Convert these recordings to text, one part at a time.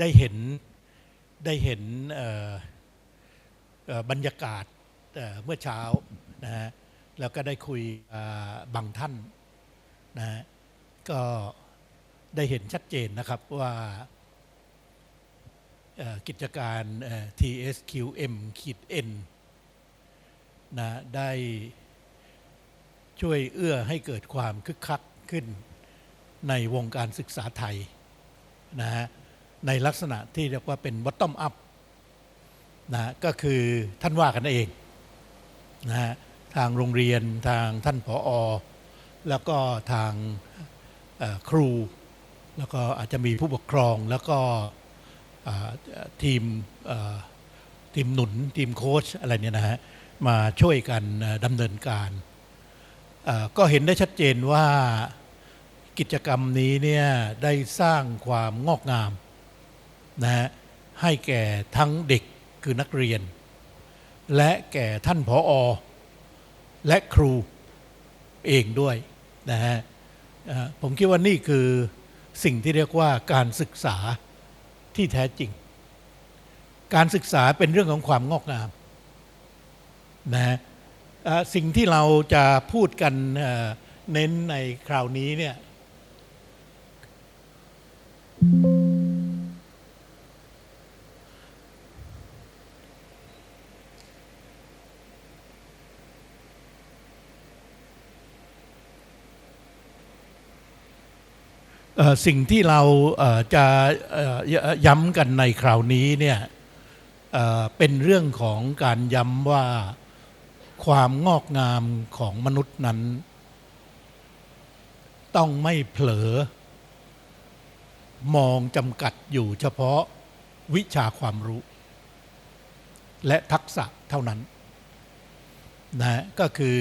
ได้เห็นได้เห็นบรรยากาศเมื่อเช้านะฮะแล้วก็ได้คุยบางท่านนะฮะก็ได้เห็นชัดเจนนะครับว่ากิจการ TSQM ขีด N นะได้ช่วยเอื้อให้เกิดความคึกคักขึ้นในวงการศึกษาไทย นะฮะในลักษณะที่เรียกว่าเป็น bottom up นะฮะก็คือท่านว่ากันเองนะฮะทางโรงเรียนทางท่านผออแล้วก็ทางครู แล้วก็อาจจะมีผู้ปกครองแล้วก็ทีมทีมหนุนทีมโค้ชอะไรเนี่ยนะฮะมาช่วยกันดำเนินการ ก็เห็นได้ชัดเจนว่า กิจกรรมนี้เนี่ยได้สร้างความงอกงามนะฮะให้แก่ทั้งเด็กคือนักเรียน และแก่ท่านผออและครูเองด้วยนะฮะผมคิดว่านี่คือสิ่งที่เรียกว่าการศึกษาที่แท้จริง การศึกษาเป็นเรื่องของความงอกงามนะฮะสิ่งที่เราจะพูดกันเน้นในคราวนี้เนี่ย สิ่งที่เราเจะย้ำกันในคราวนี้เนี่ยเเป็นเรื่องของการย้ำว่าความงอกงามของมนุษย์นั้น ต้องไม่เผลอ มองจำกัดอยู่เฉพาะวิชาความรู้ และทักษะเท่านั้นนะก็คือ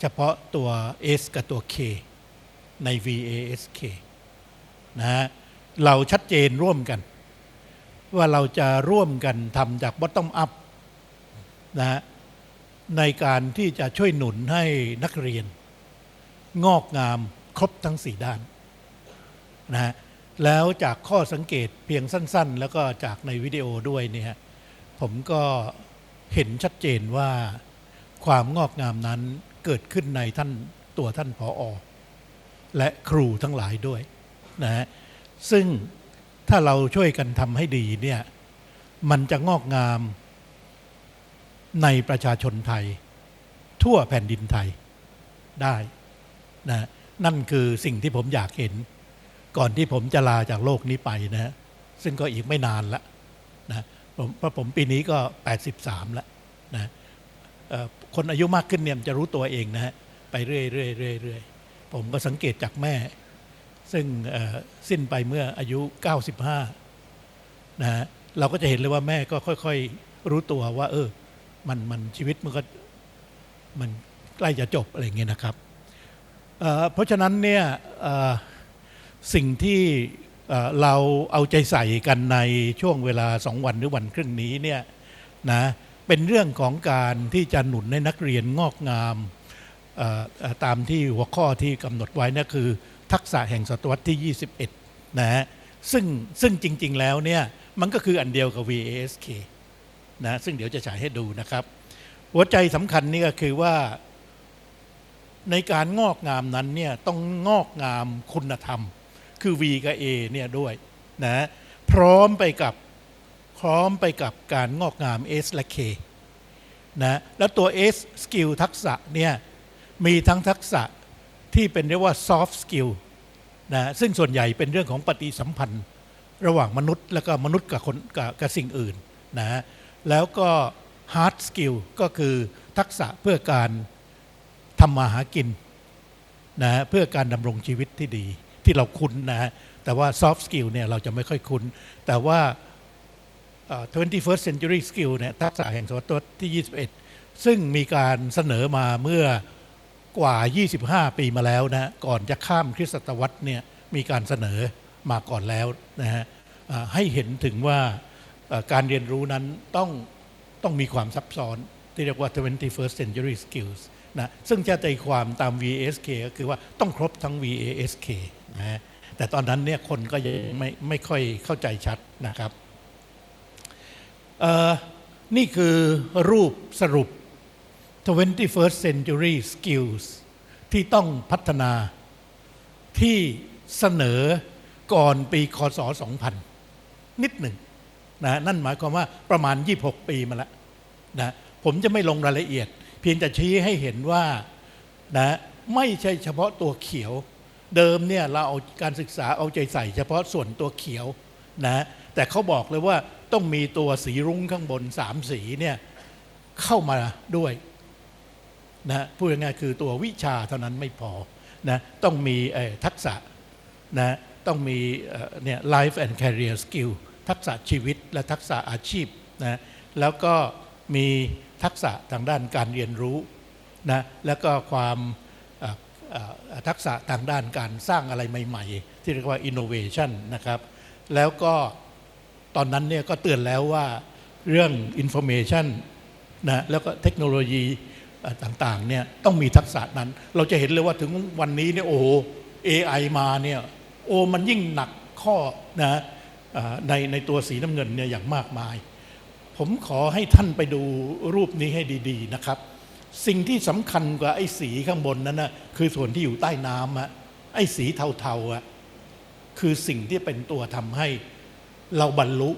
เฉพาะตัว S กับตัว K ใน VASK นะฮะเราชัดเจนร่วมกัน ว่าเราจะร่วมกันทำจาก bottom up นะฮะในการที่จะช่วยหนุนให้นักเรียน งอกงามครบทั้งสี่ด้านนะฮะแล้วจากข้อสังเกตเพียงสั้น ๆ แล้วก็จากในวิดีโอด้วยเนี่ยผมก็เห็นชัดเจนว่าความงอกงามนั้นเกิดขึ้นในท่านตัวท่านผออและครูทั้งหลายด้วย นะฮะซึ่งถ้าเราช่วยกันทำให้ดีเนี่ยมันจะงอกงามในประชาชนไทย ทั่วแผ่นดินไทยได้นะนั่นคือสิ่งที่ผมอยากเห็น ก่อนที่ผมจะลาจากโลกนี้ไปนะฮะซึ่งก็อีกไม่นานละนะผมเพราะผมปีนี้ก็ 83 แล้วนะคนอายุมากขึ้นเนี่ยจะรู้ตัวเองนะฮะไปเรื่อยๆๆเรื่อยๆผมก็สังเกตจากแม่ ซึ่งสิ้นไปเมื่ออายุ 95 นะฮะเราก็จะเห็นเลยว่าแม่ก็ค่อยๆ รู้ตัวว่า เออ มันมันชีวิตมันก็มันใกล้จะจบอะไรเงี้ยนะครับเเพราะฉะนั้นเนี่ยสิ่งที่เเราเอาใจใส่กันในช่วงเวลาสองวันหรือวันครึ่งนี้เนี่ยนะเป็นเรื่องของการที่จะหนุนให้นักเรียนงอกงามตามที่หัวข้อที่กำหนดไว้นั่นคือ ทักษะแห่งศตวรรษที่ 21 นะฮะซึ่งซึ่งจริง ๆ แล้วเนี่ยมันก็คืออันเดียวกับ VASK นะซึ่งเดี๋ยวจะฉายให้ดูนะครับ หัวใจสำคัญนี่ก็คือว่าในการงอกงามนั้นเนี่ยต้องงอกงามคุณธรรม คือ V กับ A เนี่ยด้วยนะพร้อมไปกับพร้อมไปกับการงอกงาม S และ K นะแล้วตัว S skill ทักษะเนี่ยมีทั้งทักษะ ที่เป็นเรียกว่า soft skill นะซึ่งส่วนใหญ่เป็นเรื่องของปฏิสัมพันธ์ ระหว่างมนุษย์ แล้วก็มนุษย์กับคนกับกับสิ่งอื่นนะแล้วก็ hard skill ก็คือทักษะเพื่อการทำมาหากินนะเพื่อการดำรงชีวิตที่ดีที่เราคุ้นนะฮะแต่ว่า soft skill เนี่ยเราจะไม่ค่อยคุ้น แต่ว่าเอ่อ 21st century skill เนี่ยทักษะแห่งศตวรรษที่ 21 ซึ่งมีการเสนอมาเมื่อ กว่า 25 ปีมาแล้วนะก่อนจะข้ามคริสตศตวรรษเนี่ยมีการเสนอมาก่อนแล้วนะฮะให้เห็นถึงว่าการเรียนรู้นั้นต้องต้องมีความซับซ้อน ที่เรียกว่า 21st century skills นะซึ่งจะใจความตาม VASK ก็คือว่าต้องครบทั้ง VASK นะฮะแต่ตอนนั้นเนี่ยคนก็ยังไม่ไม่ค่อยเข้าใจชัดนะครับเอ่อนี่คือรูปสรุป 21st century skills ที่ต้องพัฒนาที่เสนอก่อนปีคศ 2000 นิดหนึ่งนะนั่นหมายความว่าประมาณ 26 ปีมาแล้วนะผมจะไม่ลงรายละเอียด เพียงแต่ชี้ให้เห็นว่านะไม่ใช่เฉพาะตัวเขียว เดิมเนี่ยเราเอาการศึกษาเอาใจใส่เฉพาะส่วนตัวเขียวนะแต่เขาบอกเลยว่าต้องมีตัวสีรุ้งข้างบนสามสีเนี่ยเข้ามาด้วย นะพูดง่ายๆคือตัววิชาเท่านั้นไม่พอนะต้องมีทักษะนะต้องมีเนี่ย life and career skill ทักษะชีวิตและทักษะอาชีพนะแล้วก็มีทักษะทางด้านการเรียนรู้นะแล้วก็ความทักษะทางด้านการสร้างอะไรใหม่ ๆ ที่เรียกว่า innovation นะครับ แล้วก็ตอนนั้นเนี่ยก็เตือนแล้วว่าเรื่อง information นะแล้วก็เทคโนโลยี ต่างๆเนี่ยต้องมีทักษะนั้น เราจะเห็นเลยว่าถึงวันนี้เนี่ยโอ้โห AI มาเนี่ยโอ้มันยิ่งหนักข้อนะในในตัวสีน้ำเงินเนี่ยอย่างมากมาย ผมขอให้ท่านไปดูรูปนี้ให้ดี ๆนะครับ สิ่งที่สำคัญกว่าไอ้สีข้างบนนั้นนะคือส่วนที่อยู่ใต้น้ำอะไอ้สีเทาๆอะคือสิ่งที่เป็นตัวทำให้เราบรรลุ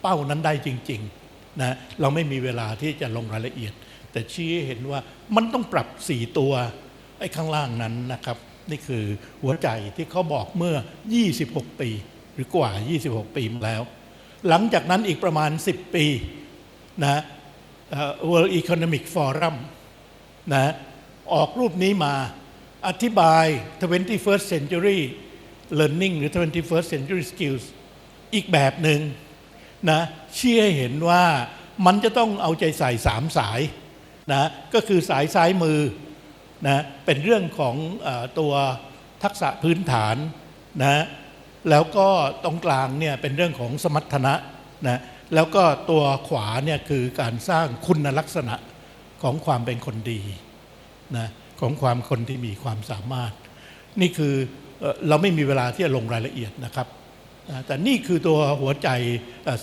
เป้านั้นได้จริงๆนะเราไม่มีเวลาที่จะลงรายละเอียด แต่ชี้ให้เห็นว่ามันต้องปรับสี่ตัวไอ้ข้างล่างนั้นนะครับ นี่คือหัวใจที่เขาบอกเมื่อ 26 ปี หรือกว่า 26 ปีมาแล้ว หลังจากนั้นอีกประมาณ 10 ปีนะเอ่อ World Economic Forum นะออกรูปนี้มาอธิบาย 21st century learning หรือ 21st century skills อีกแบบหนึ่งนะเชี้ให้เห็นว่ามันจะต้องเอาใจใส่สามสาย นะก็คือสายซ้ายมือนะเป็นเรื่องของอตัวทักษะพื้นฐานนะแล้วก็ตรงกลางเนี่ยเป็นเรื่องของสมรรถนะนะแล้วก็ตัวขวาเนี่ยคือการสร้างคุณลักษณะของความเป็นคนดีนะของความคนที่มีความสามารถ นี่คือเราไม่มีเวลาที่จะลงรายละเอียดนะครับแต่นี่คือตัวหัวใจ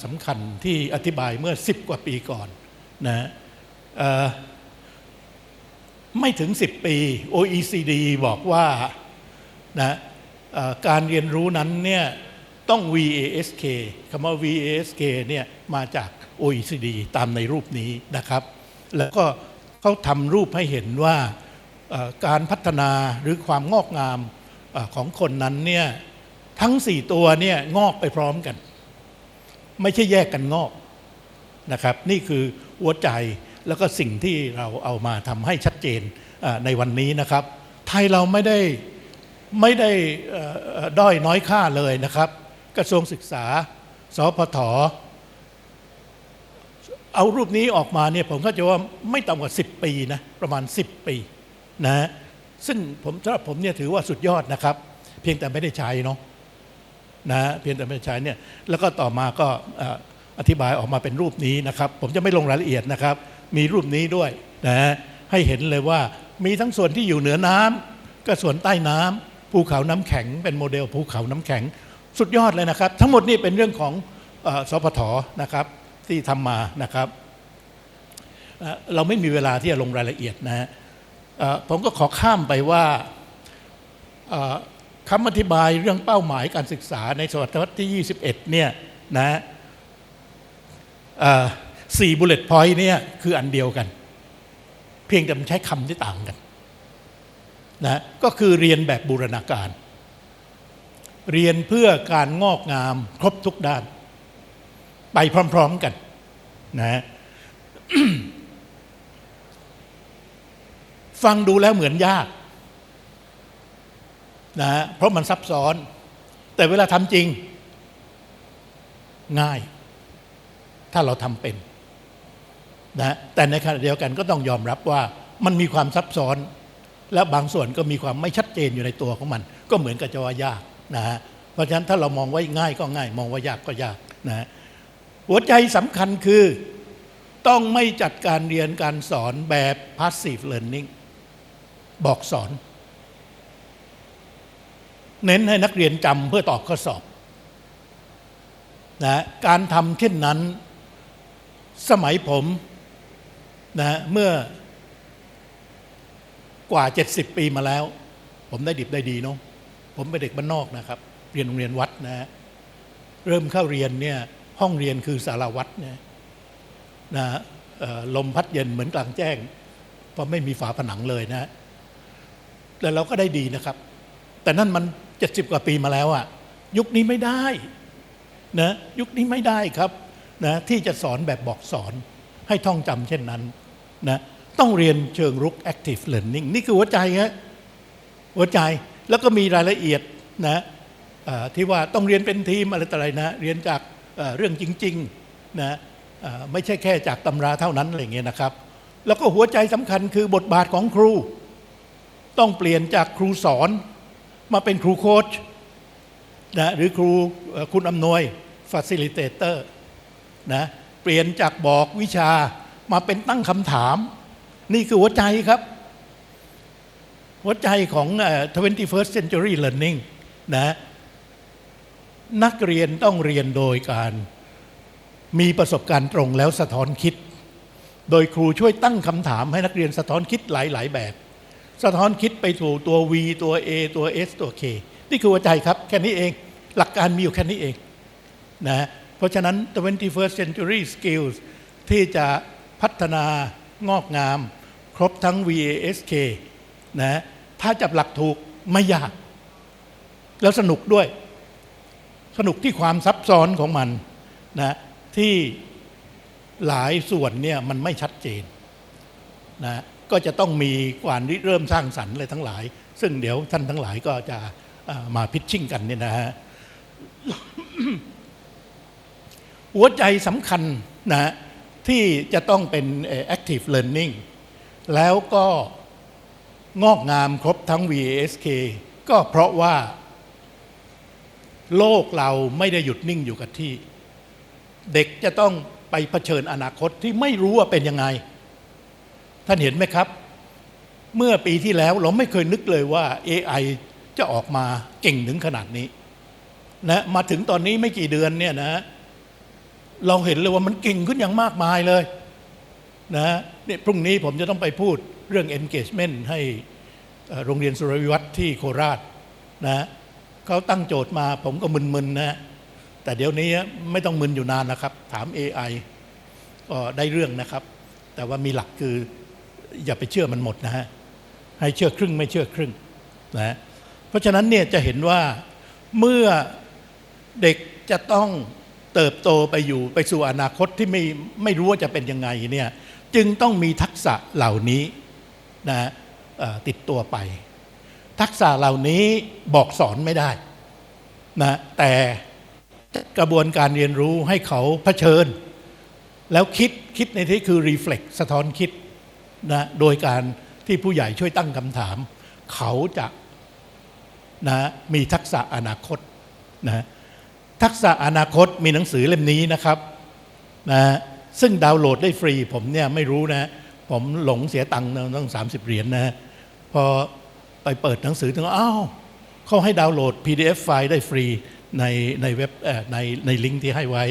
สำคัญที่อธิบายเมื่อ 10 กว่าปีก่อนนะ ไม่ถึง 10 ปี OECD บอกว่านะการเรียนรู้นั้นเนี่ยต้อง VASK คำว่า VASK เนี่ยมาจาก OECD ตามในรูปนี้นะครับ แล้วก็เขาทำรูปให้เห็นว่าการพัฒนาหรือความงอกงามอของคนนั้นเนี่ยทั้ง 4 ตัวเนี่ยงอกไปพร้อมกัน ไม่ใช่แยกกันงอกนะครับ นี่คือหัวใจ แล้วก็สิ่งที่เราเอามาทำให้ชัดเจนในวันนี้นะครับ ไทยเราไม่ได้ไม่ได้ด้อยน้อยค่าเลยนะครับ กระทรวงศึกษา สพทเอารูปนี้ออกมาเนี่ยผมก็จะว่าไม่ต่ำกว่า 10 ปีนะประมาณ 10 ปีนะซึ่งผมสำหรับผมเนี่ยถือว่าสุดยอดนะครับ เพียงแต่ไม่ได้ใช้เนาะนะเพียงแต่ไม่ได้ใช้เนี่ยแล้วก็ต่อมาก็เอ่ออธิบายออกมาเป็นรูปนี้นะครับ ผมจะไม่ลงรายละเอียดนะครับ มีรูปนี้ด้วยนะให้เห็นเลยว่ามีทั้งส่วนที่อยู่เหนือน้ำก็ส่วนใต้น้ำภูเขาน้ำแข็ง เป็นโมเดลภูเขาน้ำแข็ง สุดยอดเลยนะครับ ทั้งหมดนี่เป็นเรื่องของเออสพทนะครับที่ทำมานะครับ เราไม่มีเวลาที่จะลงรายละเอียดนะฮะผมก็ขอข้ามไปว่าคำอธิบายเรื่องเป้าหมายการศึกษาในศตวรรษที่ 21 เนี่ยนะ สี่บุลเลตพอยต์เนี่ยคืออันเดียวกัน เพียงแต่มันใช้คำที่ต่างกันนะก็คือเรียนแบบบูรณาการ เรียนเพื่อการงอกงามครบทุกด้าน ไปพร้อม ๆกันนะฟังดูแล้วเหมือนยากนะฮะเพราะมันซับซ้อน แต่เวลาทำจริงง่าย ถ้าเราทำเป็น นะแต่ในขณะเดียวกันก็ต้องยอมรับว่ามันมีความซับซ้อน และบางส่วนก็มีความไม่ชัดเจนอยู่ในตัวของมัน ก็เหมือนกับจะว่ายากนะฮะเพราะฉะนั้นถ้าเรามองว่าง่ายก็ง่าย มองว่ายากก็ยากนะฮะหัวใจสำคัญคือต้องไม่จัดการเรียนการสอนแบบ passive learning บอกสอน เน้นให้นักเรียนจำเพื่อตอบข้อสอบนะการทำเช่นนั้น สมัยผม นะเมื่อกว่า 70 ปีมาแล้ว ผมได้ดิบได้ดีเนาะผมเป็นเด็กบ้านนอกนะครับ เรียนโรงเรียนวัดนะฮะเริ่มเข้าเรียนเนี่ยห้องเรียนคือสารวัตรเนี่ยนะลมพัดเย็นเหมือนกลางแจ้ง เพราะไม่มีฝาผนังเลยนะแต่เราก็ได้ดีนะครับ แต่นั่นมันเจ็ดสิบกว่าปีมาแล้วอะยุคนี้ไม่ได้นะยุคนี้ไม่ได้ครับนะที่จะสอนแบบบอกสอนให้ท่องจำเช่นนั้น นะต้องเรียนเชิงรุก active learning นี่คือหัวใจฮะหัวใจแล้วก็มีรายละเอียดนะที่ว่าต้องเรียนเป็นทีมอะไรต่ออะไรนะ เรียนจากเรื่องจริงๆนะไม่ใช่แค่จากตำราเท่านั้นอะไรเงี้ยนะครับ แล้วก็หัวใจสำคัญคือบทบาทของครู ต้องเปลี่ยนจากครูสอนมาเป็นครูโค้ชนะหรือครูคุณอำนวย facilitator นะเปลี่ยนจากบอกวิชา มาเป็นตั้งคำถาม นี่คือหัวใจครับ หัวใจของ 21st century learning นะนักเรียนต้องเรียนโดยการมีประสบการณ์ตรงแล้วสะท้อนคิด โดยครูช่วยตั้งคำถามให้นักเรียนสะท้อนคิดหลาย ๆ แบบ สะท้อนคิดไปสู่ตัว V ตัว A ตัว S ตัว K นี่คือหัวใจครับ แค่นี้เอง หลักการมีอยู่แค่นี้เองนะเพราะฉะนั้น 21st century skills ที่จะ พัฒนางอกงาม ครบทั้ง VASK นะถ้าจับหลักถูกไม่ยาก แล้วสนุกด้วย สนุกที่ความซับซ้อนของมันนะที่หลายส่วนเนี่ยมันไม่ชัดเจนนะก็จะต้องมีการเริ่มสร้างสรรค์อะไรทั้งหลาย ซึ่งเดี๋ยวท่านทั้งหลายก็จะมาพิชชิ่งกันเนี่ยนะฮะหัวใจสำคัญนะ ที่จะต้องเป็น active learning แล้วก็งอกงามครบทั้ง VASK ก็เพราะว่า โลกเราไม่ได้หยุดนิ่งอยู่กับที่ เด็กจะต้องไปเผชิญอนาคตที่ไม่รู้ว่าเป็นยังไง ท่านเห็นไหมครับ เมื่อปีที่แล้วเราไม่เคยนึกเลยว่า AI จะออกมาเก่งถึงขนาดนี้นะมาถึงตอนนี้ไม่กี่เดือนเนี่ยนะ เราเห็นเลยว่ามันเก่งขึ้นอย่างมากมายเลยนะเนี่ยพรุ่งนี้ผมจะต้องไปพูดเรื่อง engagement ให้โรงเรียนสุรวิวัฒน์ที่โคราชนะเขาตั้งโจทย์มาผมก็มึนๆนะแต่เดี๋ยวนี้ไม่ต้องมึนอยู่นานนะครับ ถาม AI ก็ได้เรื่องนะครับ แต่ว่ามีหลักคืออย่าไปเชื่อมันหมดนะฮะให้เชื่อครึ่งไม่เชื่อครึ่งนะเพราะฉะนั้นเนี่ยจะเห็นว่าเมื่อเด็กจะต้อง เติบโตไปอยู่ไปสู่อนาคตที่ไม่ไม่รู้ว่าจะเป็นยังไงเนี่ยจึงต้องมีทักษะเหล่านี้นะติดตัวไป ทักษะเหล่านี้บอกสอนไม่ได้นะแต่กระบวนการเรียนรู้ให้เขาเผชิญ แล้วคิดคิดในที่คือ reflect สะท้อนคิดนะโดยการที่ผู้ใหญ่ช่วยตั้งคำถาม เขาจะนะมีทักษะอนาคตนะ ทักษะอนาคตมีหนังสือเล่มนี้นะครับนะซึ่งดาวน์โหลดได้ฟรี ผมเนี่ยไม่รู้นะ ผมหลงเสียตังค์ต้องสามสิบเหรียญนะพอไปเปิดหนังสือถึงอ้าวเขาให้ดาวน์โหลด PDF ไฟล์ได้ฟรีในในเว็บในในลิงก์ที่ให้ไว้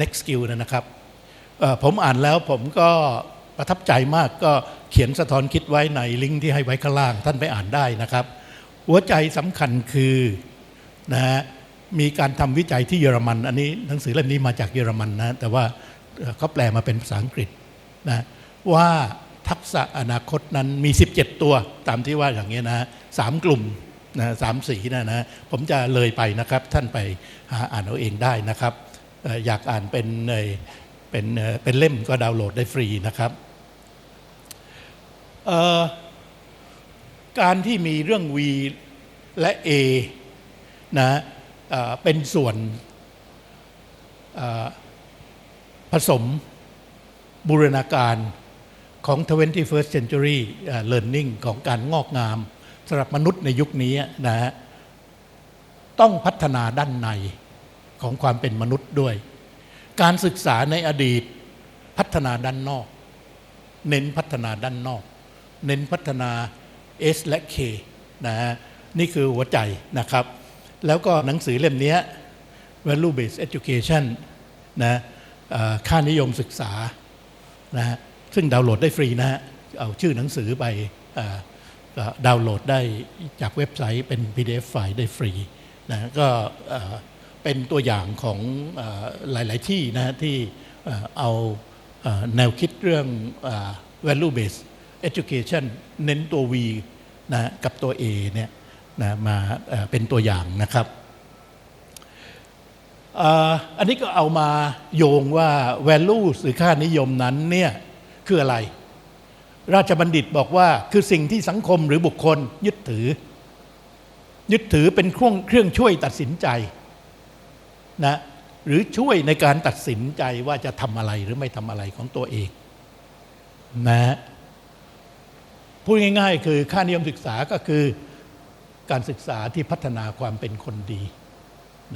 next skill นะครับผมอ่านแล้วผมก็ประทับใจมากก็เขียนสะท้อนคิดไว้ในลิงก์ที่ให้ไว้ข้างล่าง ท่านไปอ่านได้นะครับ หัวใจสำคัญคือนะฮะ มีการทำวิจัยที่เยอรมัน อันนี้หนังสือเล่มนี้มาจากเยอรมันนะ แต่ว่าเขาแปลมาเป็นภาษาอังกฤษนะว่าทักษะอนาคตนั้นมี 17 ตัวตามที่ว่าอย่างนี้ยนะสามกลุ่มนะสามสีนะนะผมจะเลยไปนะครับ ท่านไปหาอ่านเอาเองได้นะครับ อยากอ่านเป็นเอ่อเป็นเป็นเล่มก็ดาวน์โหลดได้ฟรีนะครับการที่มีเรื่อง V และ A นะ เป็นส่วนผสมบูรณาการของ 21st century เอ่อ learning ของการงอกงามสำหรับมนุษย์ในยุคนี้นะฮะต้องพัฒนาด้านในของความเป็นมนุษย์ด้วย การศึกษาในอดีตพัฒนาด้านนอก เน้นพัฒนาด้านนอก เน้นพัฒนา S และ K นะฮะนี่คือหัวใจนะครับ แล้วก็หนังสือเล่มนี้ value based education นะค่านิยมศึกษานะฮะซึ่งดาวน์โหลดได้ฟรีนะฮะเอาชื่อหนังสือไปอดาวน์โหลดได้จากเว็บไซต์เป็น PDF ไฟล์ได้ฟรีนะก็เป็นตัวอย่างของอหลาย ๆ ที่นะที่เอาแนวคิดเรื่อง value based education เน้นตัว V นะกับตัว A เนี่ย นะมาเป็นตัวอย่างนะครับอันนี้ก็เอามาโยงว่า value หรือค่านิยมนั้นเนี่ยคืออะไร ราชบัณฑิตบอกว่าคือสิ่งที่สังคมหรือบุคคลยึดถือ ยึดถือเป็นเครื่องเครื่องช่วยตัดสินใจนะหรือช่วยในการตัดสินใจว่าจะทำอะไรหรือไม่ทำอะไรของตัวเองนะพูดง่าย ๆ คือค่านิยมศึกษาก็คือ การศึกษาที่พัฒนาความเป็นคนดี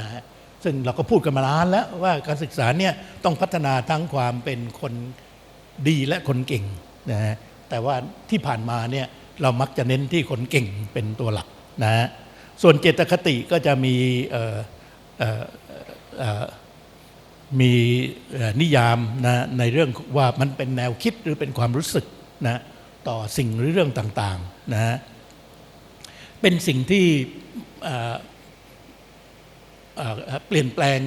นะฮะซึ่งเราก็พูดกันมานานแล้วว่าการศึกษาเนี่ยต้องพัฒนาทั้งความเป็นคนดีและคนเก่งนะฮะแต่ว่าที่ผ่านมาเนี่ยเรามักจะเน้นที่คนเก่งเป็นตัวหลักนะฮะส่วนเจตคติก็จะมีมีนิยามนะในเรื่องว่ามันเป็นแนวคิดหรือเป็นความรู้สึกนะต่อสิ่งหรือเรื่องต่างๆนะฮะ เป็นสิ่งที่เปลี่ยนแปลง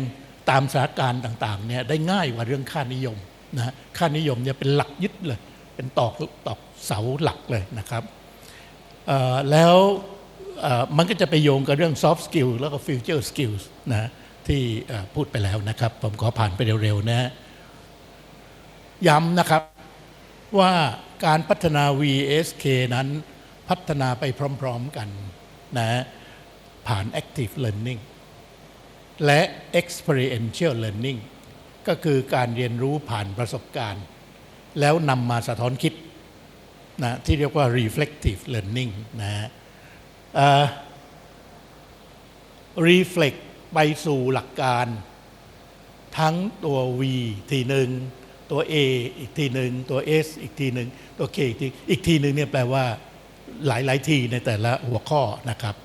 ตามสถานการณ์ต่างๆเนี่ยได้ง่ายกว่าเรื่องค่านิยมนะค่านิยมเนี่ยเป็นหลักยึดเลย เป็นตอกตอกเสาหลักเลยนะครับแล้วมันก็จะไปโยงกับเรื่อง soft skill แล้วก็ future skills นะที่พูดไปแล้วนะครับ ผมขอผ่านไปเร็วๆนะย้ำนะครับว่าการพัฒนา VSK นั้น พัฒนาไปพร้อมๆกันนะผ่าน active learning และ experiential learning ก็คือการเรียนรู้ผ่านประสบการณ์ แล้วนำมาสะท้อนคิดนะที่เรียกว่า reflective learning นะฮะ reflect ไปสู่หลักการ ทั้งตัว V ทีหนึ่งตัว A อีกทีหนึ่งตัว S อีกทีหนึ่งตัว K อีกทีอีกทีหนึ่งเนี่ยแปลว่า หลายหลายๆทีในแต่ละหัวข้อนะครับ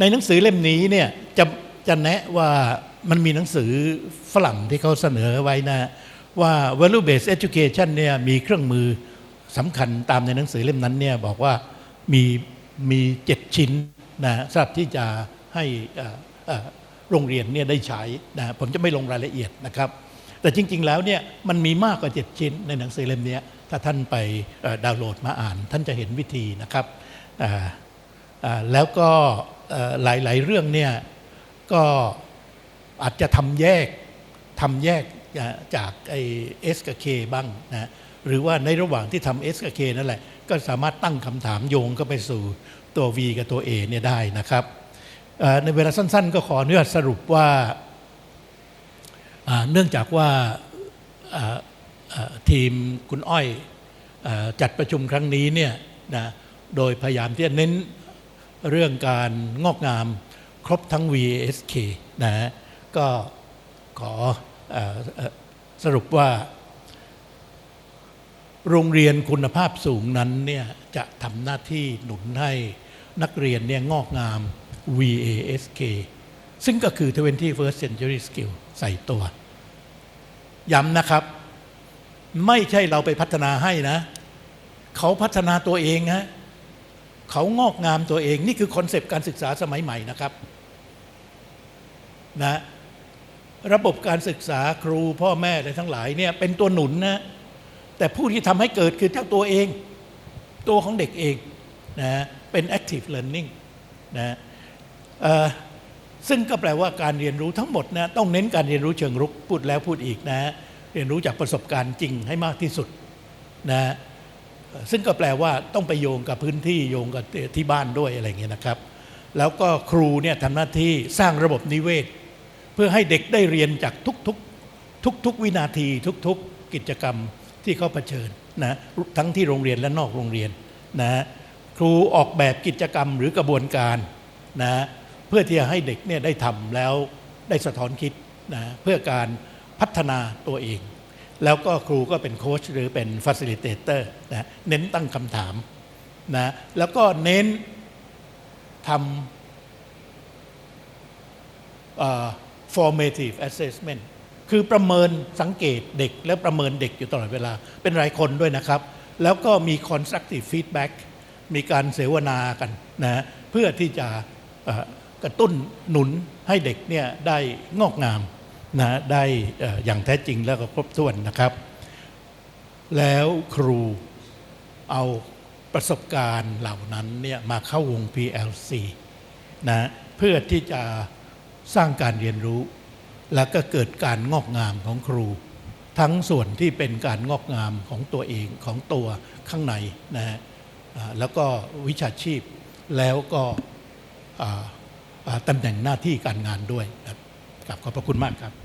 ในหนังสือเล่มนี้เนี่ยจะจะแนะว่ามันมีหนังสือฝรั่งที่เขาเสนอไว้นะว่า value based education เนี่ยมีเครื่องมือสำคัญตามในหนังสือเล่มนั้นเนี่ยบอกว่ามีมีเจ็ดชิ้นนะสำหรับที่จะให้โรงเรียนเนี่ยได้ใช้นะผมจะไม่ลงรายละเอียดนะครับ แต่จริง ๆ แล้วเนี่ยมันมีมากกว่า7ชิ้นในหนังสือเล่มนี้ ถ้าท่านไปดาวน์โหลดมาอ่าน ท่านจะเห็นวิธีนะครับแล้วก็หลายๆเรื่องเนี่ยก็อาจจะทำแยกทำแยกจากไอเอสกับเคบ้างนะหรือว่าในระหว่างที่ทำเอสกับเคนั่นแหละ ก็สามารถตั้งคำถามโยงเข้าไปสู่ตัว V กับตัว A เนี่ยได้นะครับในเวลาสั้นๆ ก็ขออนุญาตสรุปว่าเนื่องจากว่า ทีมคุณอ้อยจัดประชุมครั้งนี้เนี่ยนะโดยพยายามที่จะเน้นเรื่องการงอกงามครบทั้ง VSK นะฮะก็ขอเอ่อเอ่อสรุปว่า โรงเรียนคุณภาพสูงนั้นเนี่ยจะทำหน้าที่หนุนให้นักเรียนเนี่ยงอกงาม VASK ซึ่งก็คือ 21st century skill ใส่ตัว ย้ำนะครับ ไม่ใช่เราไปพัฒนาให้นะ เขาพัฒนาตัวเองฮะเขางอกงามตัวเอง นี่คือคอนเซปต์การศึกษาสมัยใหม่นะครับนะระบบการศึกษาครูพ่อแม่อะไรทั้งหลายเนี่ยเป็นตัวหนุนนะแต่ผู้ที่ทำให้เกิดคือเจ้าตัวเอง ตัวของเด็กเองนะเป็น active learning นะซึ่งก็แปลว่าการเรียนรู้ทั้งหมดนะต้องเน้นการเรียนรู้เชิงรุกพูดแล้วพูดอีกนะ เรียนรู้จากประสบการณ์จริงให้มากที่สุดนะซึ่งก็แปลว่าต้องไปโยงกับพื้นที่โยงกับที่บ้านด้วยอะไรเงี้ยนะครับ แล้วก็ครูเนี่ยทำหน้าที่สร้างระบบนิเวศ เพื่อให้เด็กได้เรียนจากทุกๆ ทุก ๆ วินาทีทุก ๆ กิจกรรมที่เขาเผชิญนะทั้งที่โรงเรียนและนอกโรงเรียนนะครูออกแบบกิจกรรมหรือกระบวนการนะเพื่อที่จะให้เด็กเนี่ยได้ทำแล้วได้สะท้อนคิดนะเพื่อการ พัฒนาตัวเอง แล้วก็ครูก็เป็นโค้ชหรือเป็นฟ a ซิลิเตเตอร์นะเน้นตั้งคำถามนะแล้วก็เน้นทำ formative assessment คือประเมินสังเกตเด็กและประเมินเด็กอยู่ตลอดเวลา เป็นรายคนด้วยนะครับ แล้วก็มี constructive feedback มีการเสวนากันนะเพื่อที่จะกระตุ้นหนุนให้เด็กเนี่ยได้งอกงาม นะได้อย่างแท้จริงแล้วก็ครบถ้วนนะครับ แล้วครูเอาประสบการณ์เหล่านั้นเนี่ยมาเข้าวง PLC นะเพื่อที่จะสร้างการเรียนรู้ แล้วก็เกิดการงอกงามของครู ทั้งส่วนที่เป็นการงอกงามของตัวเองของตัวข้างในนะฮะแล้วก็วิชาชีพแล้วก็ตำแหน่งหน้าที่การงานด้วยครับขอบพระคุณมากครับ